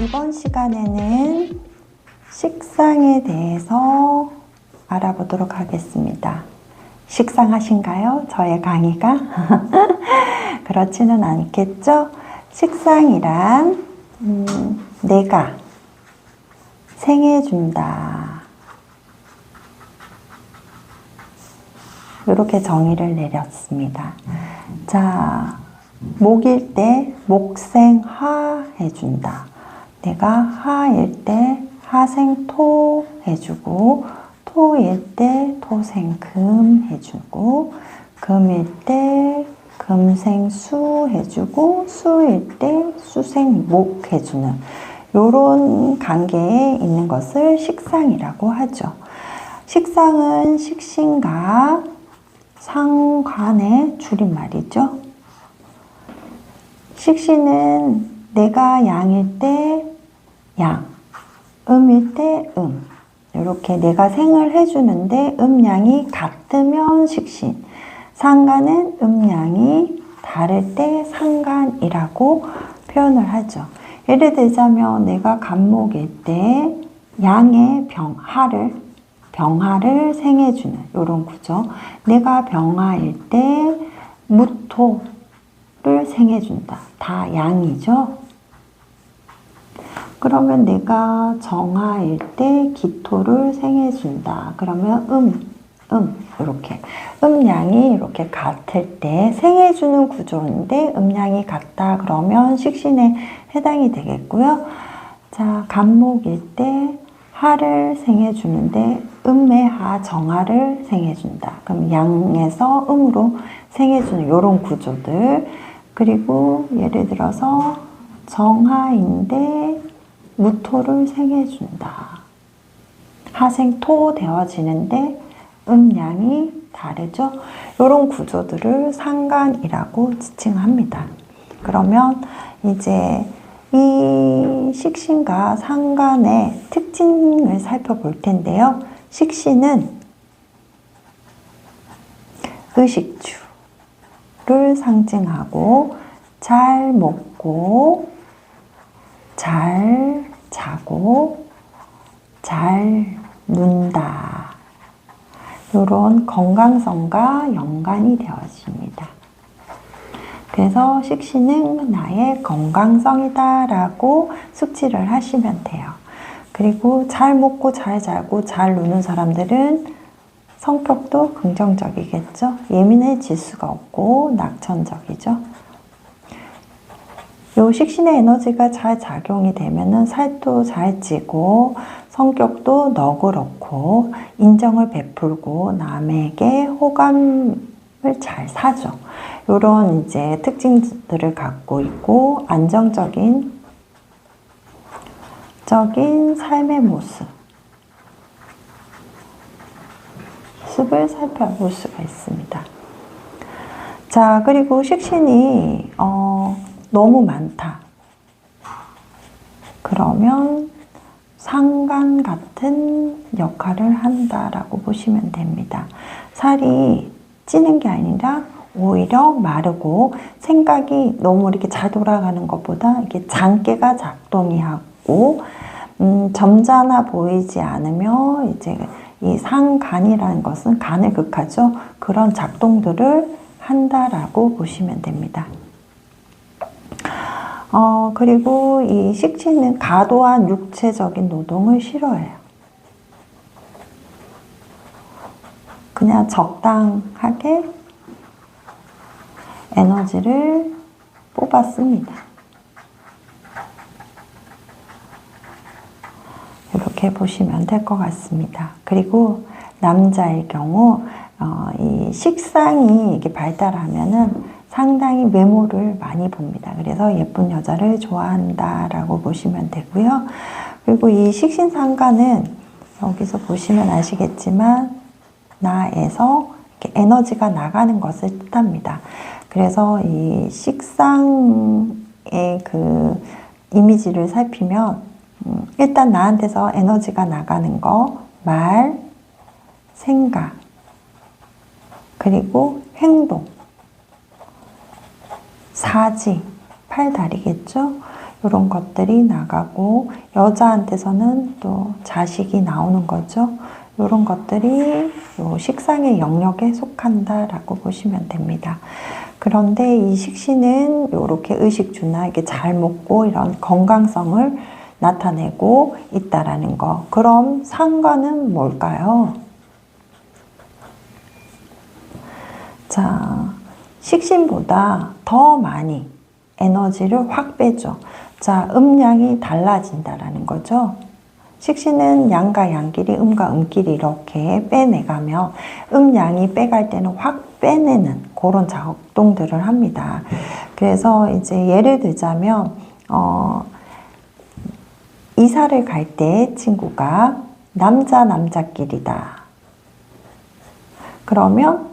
이번 시간에는 식상에 대해서 알아보도록 하겠습니다. 식상하신가요? 저의 강의가? 그렇지는 않겠죠? 식상이란, 음, 내가 생해준다. 이렇게 정의를 내렸습니다. 자, 목일 때 목생하 해준다. 내가 하일 때 하생토 해주고 토일 때 토생금 해주고 금일 때 금생수 해주고 수일 때 수생목 해주는 요런 관계에 있는 것을 식상이라고 하죠. 식상은 식신과 상관의 줄임말이죠. 식신은 내가 양일 때 양, 음일 때 음. 이렇게 내가 생을 해주는데 음양이 같으면 식신, 상관은 음양이 다를 때 상관이라고 표현을 하죠. 예를 들자면 내가 간목일 때 양의 병하를 병하를 생해주는 이런 구조. 내가 병하일 때 무토 를 생해준다. 다 양이죠. 그러면 내가 정하일 때 기토를 생해준다. 그러면 음, 음, 이렇게. 음양이 이렇게 같을 때 생해주는 구조인데 음양이 같다. 그러면 식신에 해당이 되겠고요. 자, 간목일 때 하를 생해주는데 음의 하 정하를 생해준다. 그럼 양에서 음으로 생해주는 이런 구조들. 그리고 예를 들어서 정하인데 무토를 생해준다. 하생토 되어지는데 음양이 다르죠. 이런 구조들을 상관이라고 지칭합니다. 그러면 이제 이 식신과 상관의 특징을 살펴볼 텐데요. 식신은 의식주 를 상징하고 잘 먹고 잘 자고 잘 눈다. 이런 건강성과 연관이 되어집니다. 그래서 식신은 나의 건강성이다 라고 숙지를 하시면 돼요. 그리고 잘 먹고 잘 자고 잘 노는 사람들은 성격도 긍정적이겠죠. 예민해질 수가 없고 낙천적이죠. 요 식신의 에너지가 잘 작용이 되면은 살도 잘 찌고 성격도 너그럽고 인정을 베풀고 남에게 호감을 잘 사죠. 요런 이제 특징들을 갖고 있고 안정적인 적인 삶의 모습 습을 살펴볼 수가 있습니다. 자, 그리고 식신이 어, 너무 많다. 그러면 상간 같은 역할을 한다라고 보시면 됩니다. 살이 찌는 게 아니라 오히려 마르고 생각이 너무 이렇게 잘 돌아가는 것보다 이게 장기가 작동이 하고 음, 점잖아 보이지 않으며 이제 이 상간이라는 것은 간을 극하죠. 그런 작동들을 한다라고 보시면 됩니다. 어, 그리고 이 식신은 과도한 육체적인 노동을 싫어해요. 그냥 적당하게 에너지를 뽑았습니다. 이렇게 보시면 될 것 같습니다. 그리고 남자의 경우 어, 이 식상이 이게 발달하면은 상당히 외모를 많이 봅니다. 그래서 예쁜 여자를 좋아한다라고 보시면 되고요. 그리고 이 식신상가는 여기서 보시면 아시겠지만 나에서 에너지가 나가는 것을 뜻합니다. 그래서 이 식상의 그 이미지를 살피면 음, 일단 나한테서 에너지가 나가는 거, 말, 생각, 그리고 행동, 사지, 팔다리겠죠? 이런 것들이 나가고 여자한테서는 또 자식이 나오는 거죠. 이런 것들이 요 식상의 영역에 속한다라고 보시면 됩니다. 그런데 이 식신은 이렇게 의식주나 이게 잘 먹고 이런 건강성을 나타내고 있다라는 거. 그럼 상관은 뭘까요? 자, 식신보다 더 많이 에너지를 확 빼죠. 자, 음량이 달라진다라는 거죠. 식신은 양과 양끼리, 음과 음끼리 이렇게 빼내가며 음양이 빼갈 때는 확 빼내는 그런 작동들을 합니다. 그래서 이제 예를 들자면, 어, 이사를 갈 때 친구가 남자 남자끼리다. 그러면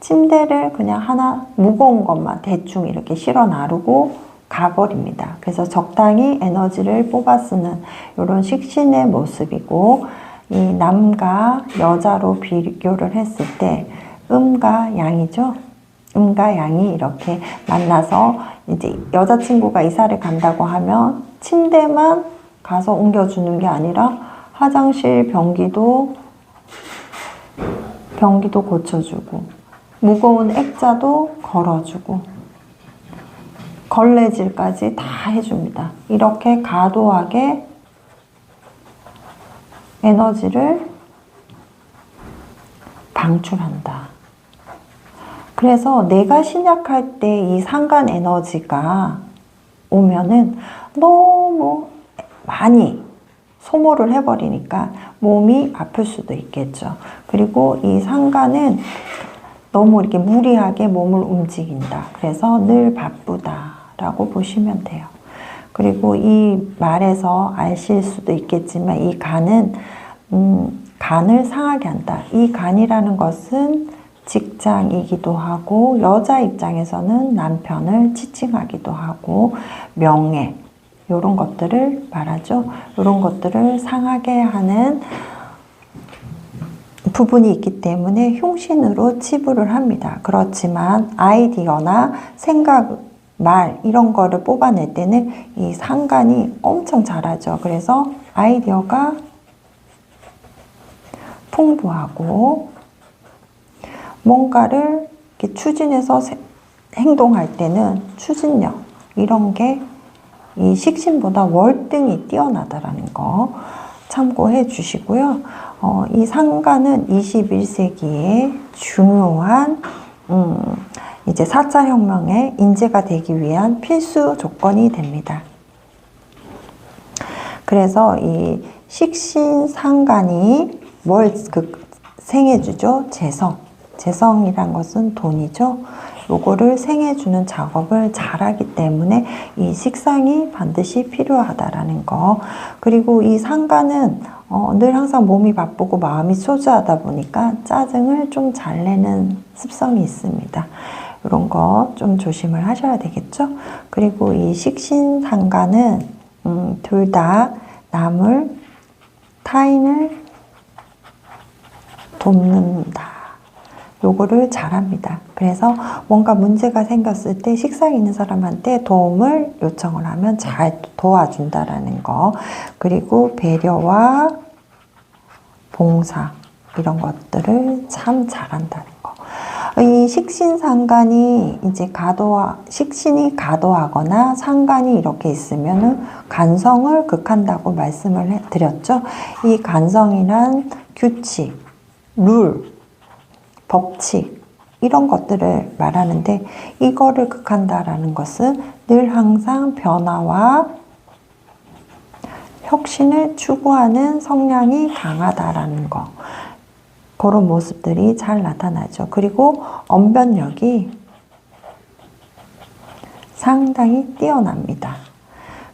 침대를 그냥 하나 무거운 것만 대충 이렇게 실어 나르고 가버립니다. 그래서 적당히 에너지를 뽑아 쓰는 이런 식신의 모습이고 이 남과 여자로 비교를 했을 때 음과 양이죠. 음과 양이 이렇게 만나서 이제 여자친구가 이사를 간다고 하면 침대만 가서 옮겨주는 게 아니라 화장실 변기도 변기도 고쳐주고 무거운 액자도 걸어주고 걸레질까지 다 해줍니다. 이렇게 과도하게 에너지를 방출한다. 그래서 내가 신약할 때 이 상간 에너지가 오면은 너무 많이 소모를 해버리니까 몸이 아플 수도 있겠죠. 그리고 이 상간은 너무 이렇게 무리하게 몸을 움직인다. 그래서 늘 바쁘다라고 보시면 돼요. 그리고 이 말에서 아실 수도 있겠지만 이 간은 음, 간을 상하게 한다. 이 간이라는 것은 직장이기도 하고 여자 입장에서는 남편을 지칭하기도 하고 명예 이런 것들을 말하죠. 이런 것들을 상하게 하는 부분이 있기 때문에 흉신으로 치부를 합니다. 그렇지만 아이디어나 생각, 말 이런 거를 뽑아낼 때는 이 상관이 엄청 잘하죠. 그래서 아이디어가 풍부하고 뭔가를 추진해서 세- 행동할 때는 추진력 이런 게 이 식신보다 월등히 뛰어나다라는 거 참고해 주시고요. 어, 이 상가는 21세기의 중요한 음, 이제 4차 혁명의 인재가 되기 위한 필수 조건이 됩니다. 그래서 이 식신 상간이 뭘 그 생해주죠? 재성. 재성이란 것은 돈이죠. 요거를 생해주는 작업을 잘하기 때문에 이 식상이 반드시 필요하다라는 거. 그리고 이 상가는 어, 늘 항상 몸이 바쁘고 마음이 초조하다 보니까 짜증을 좀 잘 내는 습성이 있습니다. 이런 거 좀 조심을 하셔야 되겠죠. 그리고 이 식신 상가는 음, 둘 다 남을 타인을 돕는다. 요거를 잘합니다. 그래서 뭔가 문제가 생겼을 때 식상이 있는 사람한테 도움을 요청을 하면 잘 도와준다라는 거. 그리고 배려와 봉사 이런 것들을 참 잘한다는 거. 이 식신상간이 이제 가도하 식신이 가도하거나 상간이 이렇게 있으면은 간성을 극한다고 말씀을 해- 드렸죠. 이 간성이란 규칙, 룰, 법칙 이런 것들을 말하는데 이거를 극한다라는 것은 늘 항상 변화와 혁신을 추구하는 성향이 강하다라는 거. 그런 모습들이 잘 나타나죠. 그리고 언변력이 상당히 뛰어납니다.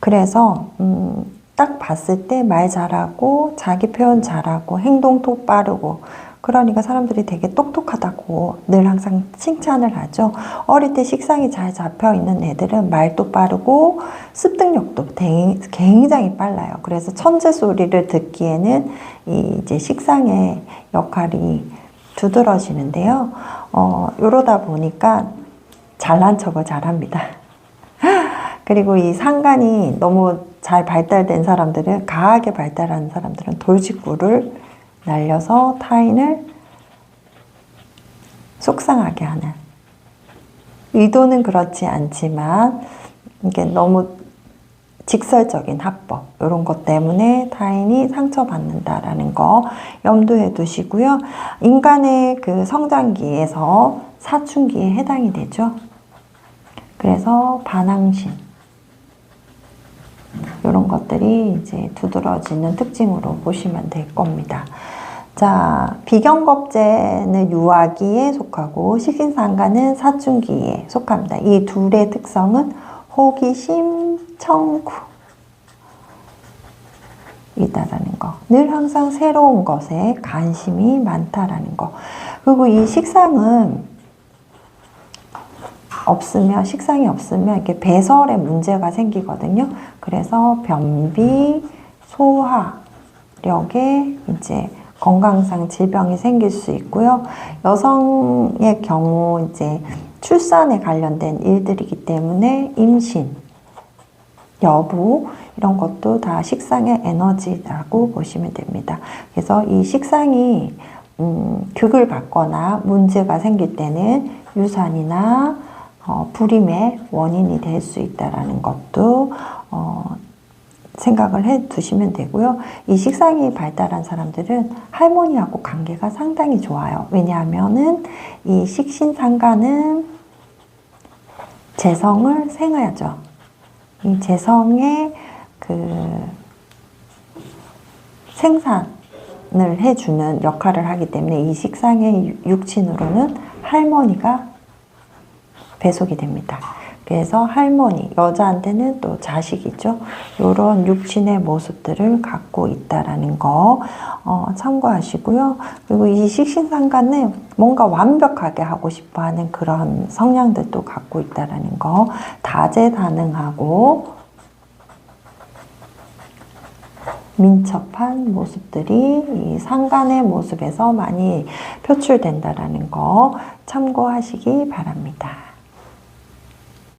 그래서 음, 딱 봤을 때 말 잘하고 자기 표현 잘하고 행동도 빠르고 그러니까 사람들이 되게 똑똑하다고 늘 항상 칭찬을 하죠. 어릴 때 식상이 잘 잡혀 있는 애들은 말도 빠르고 습득력도 대- 굉장히 빨라요. 그래서 천재 소리를 듣기에는 이 이제 식상의 역할이 두드러지는데요. 어, 이러다 보니까 잘난 척을 잘합니다. 그리고 이 상간이 너무 잘 발달된 사람들은 강하게 발달한 사람들은 돌직구를 날려서 타인을 속상하게 하는 의도는 그렇지 않지만 이게 너무 직설적인 합법 이런 것 때문에 타인이 상처받는다라는 거 염두에 두시고요. 인간의 그 성장기에서 사춘기에 해당이 되죠. 그래서 반항심 이런 것들이 이제 두드러지는 특징으로 보시면 될 겁니다. 자, 비경겁제는 유아기에 속하고 식신상가는 사춘기에 속합니다. 이 둘의 특성은 호기심, 청구 이다라는 거. 늘 항상 새로운 것에 관심이 많다라는 거. 그리고 이 식상은 없으면 식상이 없으면 이렇게 배설에 문제가 생기거든요. 그래서 변비, 소화력에 이제 건강상 질병이 생길 수 있고요. 여성의 경우 이제 출산에 관련된 일들이기 때문에 임신, 여부 이런 것도 다 식상의 에너지라고 보시면 됩니다. 그래서 이 식상이 음, 극을 받거나 문제가 생길 때는 유산이나 어, 불임의 원인이 될 수 있다라는 것도 어, 생각을 해 두시면 되고요. 이 식상이 발달한 사람들은 할머니하고 관계가 상당히 좋아요. 왜냐하면은 이 식신상가는 재성을 생하죠. 이 재성의 그 생산을 해주는 역할을 하기 때문에 이 식상의 육친으로는 할머니가 배속이 됩니다. 그래서 할머니, 여자한테는 또 자식이죠. 이런 육신의 모습들을 갖고 있다라는 거 어, 참고하시고요. 그리고 이 식신상간은 뭔가 완벽하게 하고 싶어하는 그런 성향들도 갖고 있다라는 거 다재다능하고 민첩한 모습들이 이 상간의 모습에서 많이 표출된다라는 거 참고하시기 바랍니다.